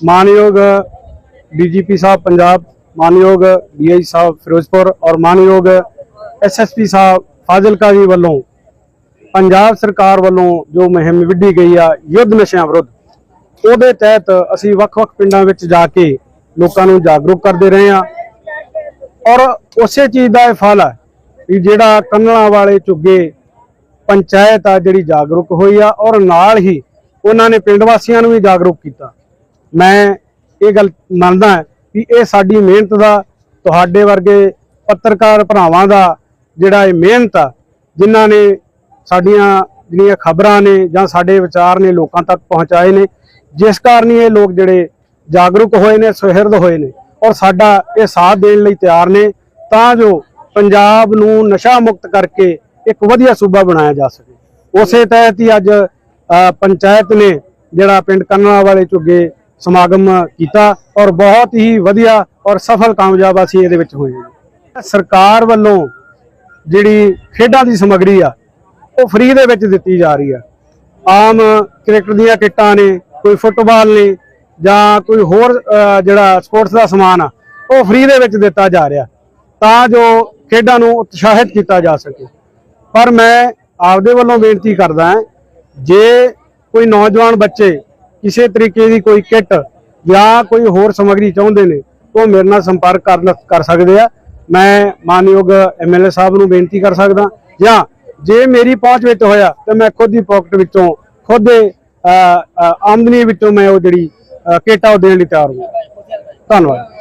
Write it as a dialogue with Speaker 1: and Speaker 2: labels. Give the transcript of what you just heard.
Speaker 1: ਮਾਨਯੋਗ ਡੀਜੀਪੀ ਸਾਹਿਬ ਪੰਜਾਬ, ਮਾਨਯੋਗ ਡੀਆਈ ਸਾਹਿਬ ਫਿਰੋਜ਼ਪੁਰ ਔਰ ਮਾਨਯੋਗ ਐਸਐਸਪੀ ਸਾਹਿਬ ਫਾਜ਼ਿਲਕਾ ਜੀ ਵੱਲੋਂ, ਪੰਜਾਬ ਸਰਕਾਰ ਵੱਲੋਂ ਜੋ ਮੁਹਿੰਮ ਵਿੱਢੀ ਗਈ ਆ ਯੁੱਧ ਨਸ਼ਿਆਂ ਵਿਰੁੱਧ, ਉਹਦੇ ਤਹਿਤ ਅਸੀਂ ਵੱਖ-ਵੱਖ ਪਿੰਡਾਂ ਵਿੱਚ ਜਾ ਕੇ ਲੋਕਾਂ ਨੂੰ ਜਾਗਰੂਕ ਕਰਦੇ ਰਹੇ ਆ ਔਰ ਉਸੇ ਚੀਜ਼ ਦਾ ਇਹ ਫਲ ਹੈ ਵੀ ਜਿਹੜਾ ਕੰਨਣਾ ਵਾਲੇ ਝੁੱਗੇ ਪੰਚਾਇਤ ਆ ਜਿਹੜੀ ਜਾਗਰੂਕ ਹੋਈ ਆ ਔਰ ਨਾਲ ਹੀ ਉਹਨਾਂ ਨੇ ਪਿੰਡ ਵਾਸੀਆਂ ਨੂੰ ਵੀ ਜਾਗਰੂਕ ਕੀਤਾ। ਮੈਂ ਇਹ ਗੱਲ ਮੰਨਦਾ ਕਿ ਇਹ ਸਾਡੀ ਮਿਹਨਤ ਦਾ, ਤੁਹਾਡੇ ਵਰਗੇ ਪੱਤਰਕਾਰ ਭਰਾਵਾਂ ਦਾ ਜਿਹੜਾ ਇਹ ਮਿਹਨਤ ਆ, ਜਿਨ੍ਹਾਂ ਨੇ ਸਾਡੀਆਂ ਜਿਹੜੀਆਂ ਖਬਰਾਂ ਨੇ ਜਾਂ ਸਾਡੇ ਵਿਚਾਰ ਨੇ ਲੋਕਾਂ ਤੱਕ ਪਹੁੰਚਾਏ ਨੇ, ਜਿਸ ਕਾਰਨ ਹੀ ਇਹ ਲੋਕ ਜਿਹੜੇ ਜਾਗਰੂਕ ਹੋਏ ਨੇ, ਸੁਹਿਰਦ ਹੋਏ ਨੇ ਔਰ ਸਾਡਾ ਇਹ ਸਾਥ ਦੇਣ ਲਈ ਤਿਆਰ ਨੇ, ਤਾਂ ਜੋ ਪੰਜਾਬ ਨੂੰ ਨਸ਼ਾ ਮੁਕਤ ਕਰਕੇ ਇੱਕ ਵਧੀਆ ਸੂਬਾ ਬਣਾਇਆ ਜਾ ਸਕੇ। ਉਸੇ ਤਹਿਤ ਹੀ ਅੱਜ ਪੰਚਾਇਤ ਨੇ ਜਿਹੜਾ ਪਿੰਡ ਕੰਨਣਾ ਵਾਲੇ ਝੁੱਗੇ ਸਮਾਗਮ ਕੀਤਾ ਔਰ ਬਹੁਤ ਹੀ ਵਧੀਆ ਔਰ ਸਫਲ ਕਾਮਯਾਬ ਅਸੀਂ ਇਹਦੇ ਵਿੱਚ ਹੋਏ ਹਾਂ। ਸਰਕਾਰ ਵੱਲੋਂ ਜਿਹੜੀ ਖੇਡਾਂ ਦੀ ਸਮੱਗਰੀ ਆ, ਉਹ ਫ੍ਰੀ ਦੇ ਵਿੱਚ ਦਿੱਤੀ ਜਾ ਰਹੀ ਆ। ਆਮ ਕ੍ਰਿਕਟ ਦੀਆਂ ਕਿੱਟਾਂ ਨੇ, ਕੋਈ ਫੁੱਟਬਾਲ ਨੇ ਜਾਂ ਕੋਈ ਹੋਰ ਜਿਹੜਾ ਸਪੋਰਟਸ ਦਾ ਸਮਾਨ ਆ, ਉਹ ਫ੍ਰੀ ਦੇ ਵਿੱਚ ਦਿੱਤਾ ਜਾ ਰਿਹਾ। ਤਾਂ ਜੋ ਖੇਡਾਂ ਨੂੰ ਉਤਸ਼ਾਹਿਤ ਕੀਤਾ ਜਾ ਸਕੇ। ਪਰ ਮੈਂ ਆਪਦੇ ਵੱਲੋਂ ਬੇਨਤੀ ਕਰਦਾ ਹਾਂ, ਜੇ ਕੋਈ ਨੌਜਵਾਨ ਬੱਚੇ ਕਿਸੇ ਤਰੀਕੇ ਦੀ ਕੋਈ ਕਿੱਟ ਜਾਂ ਕੋਈ ਹੋਰ ਸਮੱਗਰੀ ਚਾਹੁੰਦੇ ਨੇ, ਉਹ ਮੇਰੇ ਨਾਲ ਸੰਪਰਕ ਕਰ ਕਰ ਸਕਦੇ ਆ। ਮੈਂ ਮਾਨਯੋਗ ਐਮਐਲਏ ਸਾਹਿਬ ਨੂੰ ਬੇਨਤੀ ਕਰ ਸਕਦਾ ਜਾਂ ਜੇ ਮੇਰੀ ਪਹੁੰਚ ਵਿੱਚ ਹੋਇਆ ਤਾਂ ਮੈਂ ਖੁਦ ਦੀ ਪਾਕਟ ਵਿੱਚੋਂ ਖੁਦ ਦੇ ਆਮਦਨੀ ਵਿੱਚੋਂ ਮੈਂ ਉਹ ਜਿਹੜੀ ਕਿੱਟ ਆ ਉਹ ਦੇਣ ਲਈ ਤਿਆਰ ਹਾਂ। ਧੰਨਵਾਦ।